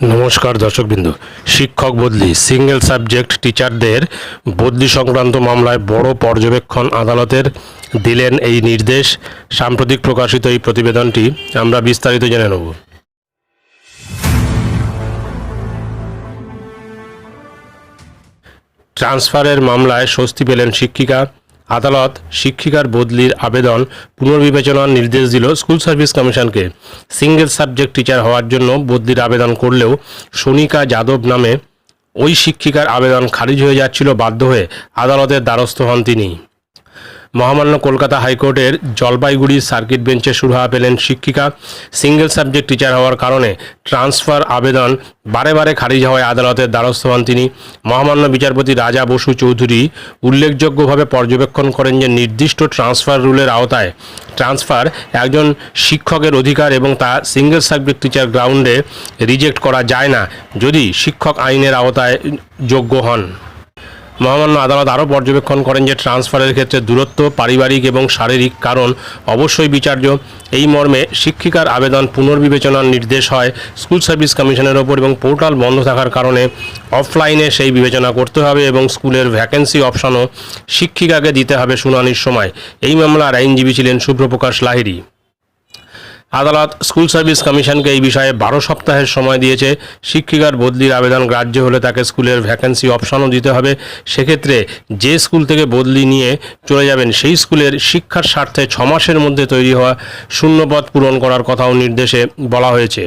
নমস্কার দর্শকবৃন্দ। শিক্ষক বদলি সিঙ্গেল সাবজেক্ট টিচারদের বদলি সংক্রান্ত মামলায় বড় পর্যবেক্ষণ আদালতের দিলেন এই নির্দেশ। সাম্প্রতিক প্রকাশিত এই প্রতিবেদনটি আমরা বিস্তারিত জেনে নেব। ট্রান্সফারের মামলায় স্বস্তি পেলেন শিক্ষিকা। আদালত শিক্ষিকার বদলির আবেদন পুনর্বিবেচনার নির্দেশ দিল স্কুল সার্ভিস কমিশনকে। সিঙ্গেল সাবজেক্ট টিচার হওয়ার জন্য বদলির আবেদন করলেও সোনিকা যাদব নামে ওই শিক্ষিকার আবেদন খারিজ হয়ে যাচ্ছিল বাধ্য হয়ে। আদালতের দ্বারস্থ হন তিনি। মহামান্য কলকাতা হাইকোর্টের জলপাইগুড়ি সার্কিট বেঞ্চে সুরাহা পেলেন শিক্ষিকা। সিঙ্গেল সাবজেক্ট টিচার হওয়ার কারণে ট্রান্সফার আবেদন বারে বারে খারিজ হওয়ায় আদালতের দ্বারস্থ হন তিনি। মহামান্য বিচারপতি রাজা বসু চৌধুরী উল্লেখযোগ্যভাবে পর্যবেক্ষণ করেন যে নির্দিষ্ট ট্রান্সফার রুলের আওতায় ট্রান্সফার একজন শিক্ষকের অধিকার এবং তা সিঙ্গেল সাবজেক্ট টিচার গ্রাউন্ডে রিজেক্ট করা যায় না, যদি শিক্ষক আইনের আওতায় যোগ্য হন। মহামান্য আদালত আরও পর্যবেক্ষণ করেন যে ট্রান্সফারের ক্ষেত্রে দূরত্ব, পারিবারিক এবং শারীরিক কারণ অবশ্যই বিচার্য। এই মর্মে শিক্ষিকার আবেদন পুনর্বিবেচনার নির্দেশ হয় স্কুল সার্ভিস কমিশনের ওপর এবং পোর্টাল বন্ধ থাকার কারণে অফলাইনে সেই বিবেচনা করতে হবে এবং স্কুলের ভ্যাকেন্সি অপশনও শিক্ষিকাকে দিতে হবে শুনানির সময়। এই মামলার আইনজীবী ছিলেন শুভ্রপ্রকাশ লাহিড়ী। আদালত স্কুল সার্ভিস কমিশনকে এই বিষয়ে বারো সপ্তাহের সময় দিয়েছে। শিক্ষিকার বদলির আবেদন গ্রাহ্য হলে তাকে স্কুলের ভ্যাকেন্সি অপশনও দিতে হবে। সেক্ষেত্রে যে স্কুল থেকে বদলি নিয়ে চলে যাবেন সেই স্কুলের শিক্ষার স্বার্থে ছমাসের মধ্যে তৈরি হওয়া শূন্যপদ পূরণ করার কথাও নির্দেশে বলা হয়েছে।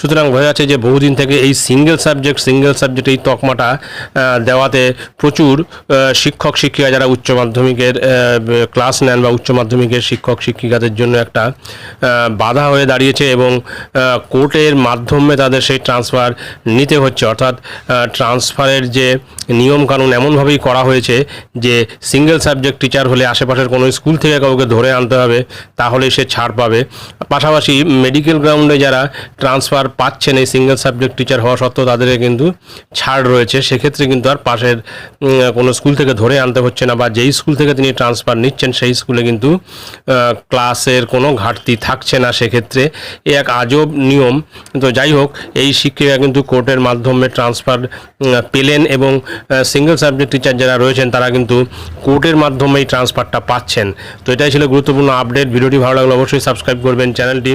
সুতরাং বোঝা যাচ্ছে যে বহুদিন থেকে এই সিঙ্গেল সাবজেক্ট সিঙ্গেল সাবজেক্ট এই তকমাটা দেওয়াতে প্রচুর শিক্ষক, শিক্ষিকা যারা উচ্চ মাধ্যমিকের ক্লাস নেন বা উচ্চ মাধ্যমিকের শিক্ষক, শিক্ষিকাদের জন্য একটা বাধা হয়ে দাঁড়িয়েছে এবং কোর্টের মাধ্যমে তাদের সেই ট্রান্সফার নিতে হচ্ছে। অর্থাৎ ট্রান্সফারের যে নিয়মকানুন এমনভাবেই করা হয়েছে যে সিঙ্গেল সাবজেক্ট টিচার হলে আশেপাশের কোনো স্কুল থেকে কাউকে ধরে আনতে হবে, তাহলে সে ছাড় পাবে। পাশাপাশি মেডিকেল গ্রাউন্ডে যারা ট্রান্সফার পাচ্ছেন এই সিঙ্গেল সাবজেক্ট টিচার হওয়া সত্ত্বেও তাদের কিন্তু ছাড় রয়েছে। সেক্ষেত্রে কিন্তু আর পাশের কোনো স্কুল থেকে ধরে আনতে হচ্ছে না বা যেই স্কুল থেকে তিনি ট্রান্সফার নিচ্ছেন সেই স্কুলে কিন্তু ক্লাসের কোনো ঘাটতি থাকছে না। সেক্ষেত্রে এ এক আজব নিয়ম। তো যাই হোক, এই শিক্ষিকা কিন্তু কোর্টের মাধ্যমে ট্রান্সফার পেলেন এবং সিঙ্গেল সাবজেক্ট টিচার যারা রয়েছেন তারা কিন্তু কোর্টের মাধ্যমেই ট্রান্সফারটা পাচ্ছেন। তো এটাই ছিল গুরুত্বপূর্ণ আপডেট ভিডিওটি ভালো লাগলে অবশ্যই সাবস্ক্রাইব করবেন। চ্যানেলটি